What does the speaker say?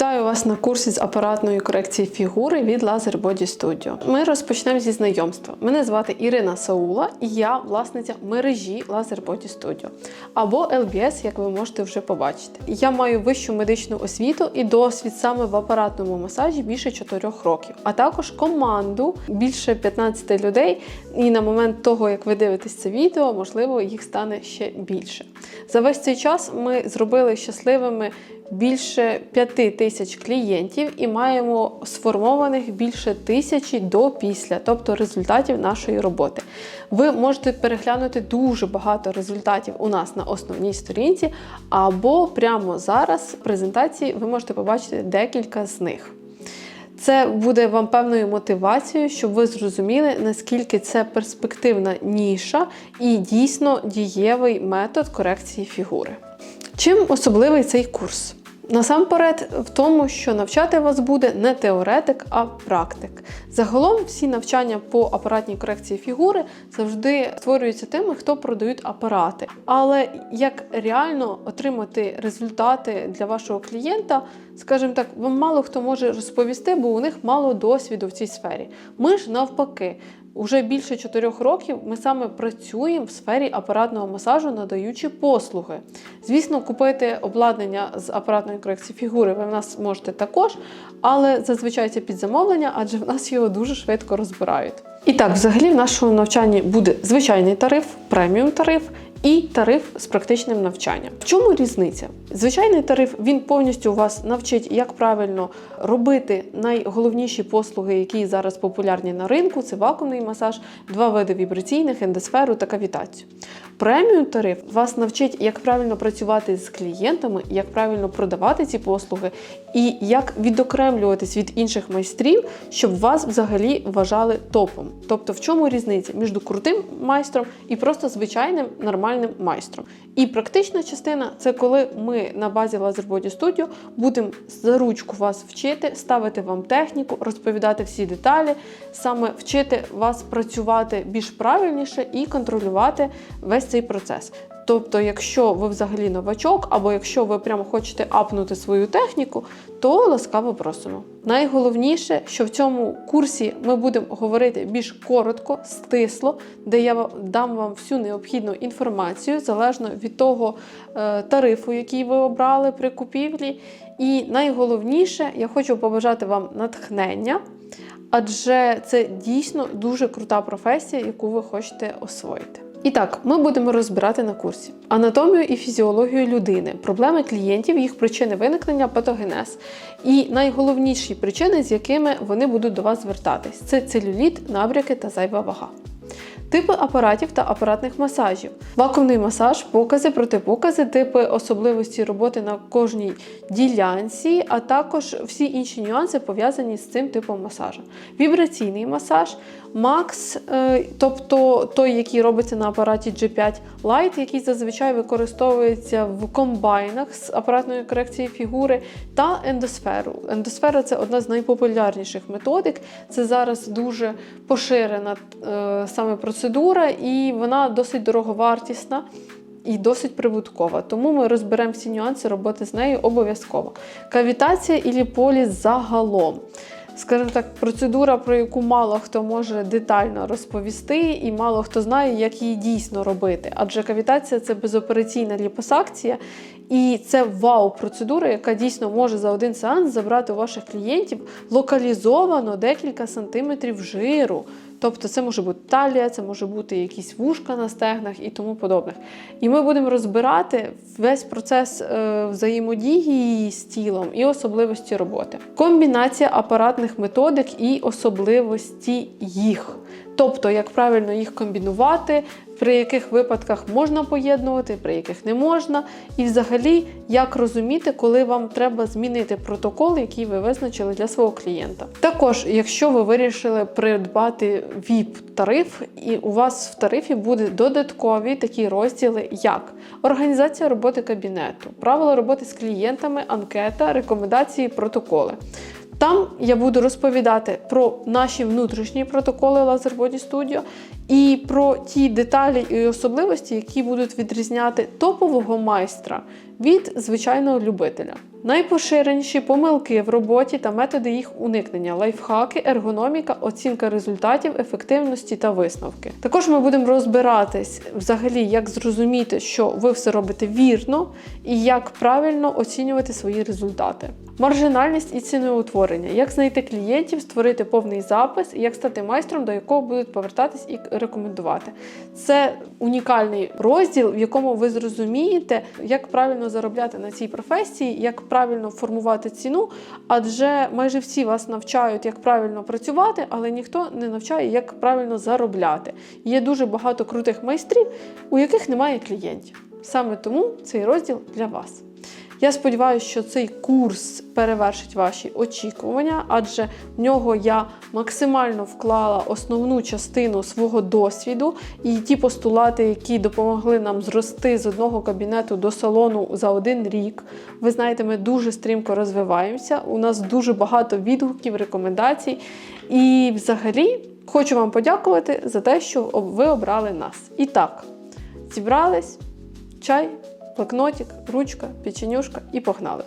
Вітаю вас на курсі з апаратної корекції фігури від Laser Body Studio. Ми розпочнемо зі знайомства. Мене звати Ірина Саула, і я власниця мережі Laser Body Studio або LBS, як ви можете вже побачити. Я маю вищу медичну освіту і досвід саме в апаратному масажі більше 4 років, а також команду більше 15 людей. І на момент того, як ви дивитесь це відео, можливо, їх стане ще більше. За весь цей час ми зробили щасливими більше 5 тисяч клієнтів і маємо сформованих більше тисячі до після, тобто результатів нашої роботи. Ви можете переглянути дуже багато результатів у нас на основній сторінці, або прямо зараз в презентації ви можете побачити декілька з них. Це буде вам певною мотивацією, щоб ви зрозуміли, наскільки це перспективна ніша і дійсно дієвий метод корекції фігури. Чим особливий цей курс? Насамперед, в тому, що навчати вас буде не теоретик, а практик. Загалом всі навчання по апаратній корекції фігури завжди створюються тими, хто продають апарати. Але як реально отримати результати для вашого клієнта, скажімо так, вам мало хто може розповісти, бо у них мало досвіду в цій сфері. Ми ж навпаки. Уже більше чотирьох років ми саме працюємо в сфері апаратного масажу, надаючи послуги. Звісно, купити обладнання з апаратної корекції фігури ви в нас можете також, але зазвичай це під замовлення, адже в нас його дуже швидко розбирають. І так, взагалі, в нашому навчанні буде звичайний тариф, преміум тариф. І тариф з практичним навчанням. В чому різниця? Звичайний тариф він повністю вас навчить, як правильно робити найголовніші послуги, які зараз популярні на ринку: це вакуумний масаж, два види вібраційних, ендосферу та кавітацію. Преміум тариф вас навчить, як правильно працювати з клієнтами, як правильно продавати ці послуги, і як відокремлюватись від інших майстрів, щоб вас взагалі вважали топом. Тобто, в чому різниця між крутим майстром і просто звичайним нормальним майстром. І практична частина це коли ми на базі Laser Body Studio будемо за ручку вас вчити, ставити вам техніку, розповідати всі деталі, саме вчити вас працювати більш правильніше і контролювати весь цей процес. Тобто, якщо ви взагалі новачок, або якщо ви прямо хочете апнути свою техніку, то ласкаво просимо. Найголовніше, що в цьому курсі ми будемо говорити більш коротко, стисло, де я дам вам всю необхідну інформацію залежно від того е, тарифу, який ви обрали при купівлі. І найголовніше, я хочу побажати вам натхнення, адже це дійсно дуже крута професія, яку ви хочете освоїти. І так, ми будемо розбирати на курсі. Анатомію і фізіологію людини, проблеми клієнтів, їх причини виникнення, патогенез. І найголовніші причини, з якими вони будуть до вас звертатись: це целюліт, набряки та зайва вага. Типи апаратів та апаратних масажів, вакуумний масаж, покази, протипокази, типи особливості роботи на кожній ділянці, а також всі інші нюанси пов'язані з цим типом масажу. Вібраційний масаж, Max, е, тобто той, який робиться на апараті G5 Lite, який зазвичай використовується в комбайнах з апаратної корекції фігури, та ендосферу. Ендосфера це одна з найпопулярніших методик. Це зараз дуже поширена е, саме процедура, і вона досить дороговартісна. І досить прибуткова, тому ми розберемо всі нюанси роботи з нею обов'язково. Кавітація і ліполіз загалом скажімо так, процедура, про яку мало хто може детально розповісти, і мало хто знає, як її дійсно робити. Адже кавітація це безопераційна ліпосакція, і це вау-процедура, яка дійсно може за один сеанс забрати у ваших клієнтів локалізовано декілька сантиметрів жиру. Тобто це може бути талія, це може бути якісь вушка на стегнах і тому подобних. І ми будемо розбирати весь процес е, взаємодії з тілом і особливості роботи. Комбінація апаратних методик і особливості їх. Тобто, як правильно їх комбінувати, при яких випадках можна поєднувати, при яких не можна, і взагалі, як розуміти, коли вам треба змінити протокол, який ви визначили для свого клієнта. Також, якщо ви вирішили придбати VIP-тариф, і у вас в тарифі буде додаткові такі розділи, як організація роботи кабінету, правила роботи з клієнтами, анкета, рекомендації, протоколи. Там я буду розповідати про наші внутрішні протоколи Laser Body Studio і про ті деталі і особливості, які будуть відрізняти топового майстра від звичайного любителя. Найпоширеніші помилки в роботі та методи їх уникнення, лайфхаки, ергономіка, оцінка результатів, ефективності та висновки. Також ми будемо розбиратись взагалі, як зрозуміти, що ви все робите вірно і як правильно оцінювати свої результати. Маржинальність і ціноутворення, як знайти клієнтів, створити повний запис, як стати майстром, до якого будуть повертатись і рекомендувати. Це унікальний розділ, в якому ви зрозумієте, як правильно заробляти на цій професії, як правильно формувати ціну, адже майже всі вас навчають, як правильно працювати, але ніхто не навчає, як правильно заробляти. Є дуже багато крутих майстрів, у яких немає клієнтів. Саме тому цей розділ для вас. Я сподіваюся, що цей курс перевершить ваші очікування, адже в нього я максимально вклала основну частину свого досвіду і ті постулати, які допомогли нам зрости з одного кабінету до салону за один рік. Ви знаєте, ми дуже стрімко розвиваємося. У нас дуже багато відгуків, рекомендацій. І взагалі хочу вам подякувати за те, що ви обрали нас. І так, зібрались чай блокнотик, ручка, печенюшка і погнали.